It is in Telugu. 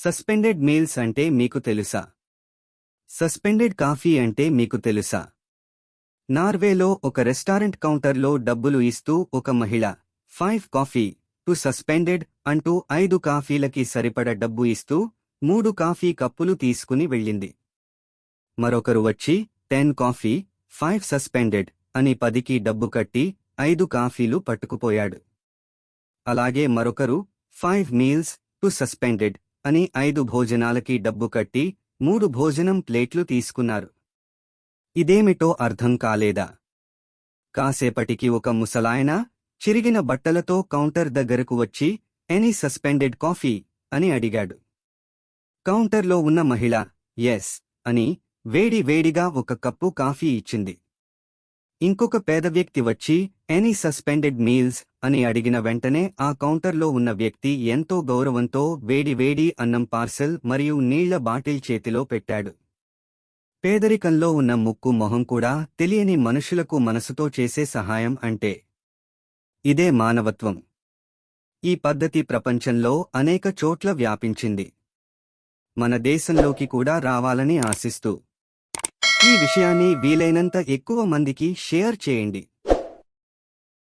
సస్పెండెడ్ మీల్స్ అంటే మీకు తెలుసా? సస్పెండెడ్ కాఫీ అంటే మీకు తెలుసా? నార్వేలో ఒక రెస్టారెంట్ కౌంటర్లో డబ్బులు ఇస్తూ ఒక మహిళ ఫైవ్ కాఫీ టు సస్పెండెడ్ అంటూ ఐదు కాఫీలకి సరిపడ డబ్బు ఇస్తూ మూడు కాఫీ కప్పులు తీసుకుని వెళ్ళింది. మరొకరు వచ్చి టెన్ కాఫీ ఫైవ్ సస్పెండెడ్ అని పదికి డబ్బు కట్టి ఐదు కాఫీలు పట్టుకుపోయాడు. అలాగే మరొకరు ఫైవ్ మీల్స్ టు సస్పెండెడ్ అని ఐదు భోజనాలకి డబ్బు కట్టి మూడు భోజనం ప్లేట్లు తీసుకున్నారు. ఇదేమిటో అర్థం కాలేదా? కాసేపటికి ఒక ముసలాయన చిరిగిన బట్టలతో కౌంటర్ దగ్గరకు వచ్చి ఎనీ సస్పెండెడ్ కాఫీ? అని అడిగాడు. కౌంటర్లో ఉన్న మహిళ ఎస్ అని వేడి వేడిగా ఒక కప్పు కాఫీ ఇచ్చింది. ఇంకొక పేద వ్యక్తి వచ్చి ఎనీ సస్పెండెడ్ మీల్స్ అని అడిగిన వెంటనే ఆ కౌంటర్లో ఉన్న వ్యక్తి ఎంతో గౌరవంతో వేడి వేడి అన్నం పార్సెల్ మరియు నీళ్ళ బాటిల్ చేతిలో పెట్టాడు. పేదరికంలో ఉన్న ముక్కు మొహం కూడా తెలియని మనుషులకు మనసుతో చేసే సహాయం అంటే ఇదే మానవత్వం. ఈ పద్ధతి ప్రపంచంలో అనేక చోట్ల వ్యాపించింది. మన దేశంలోకి కూడా రావాలని ఆశిస్తూ ఈ విషయాన్ని వీలైనంత ఎక్కువ మందికి షేర్ చేయండి.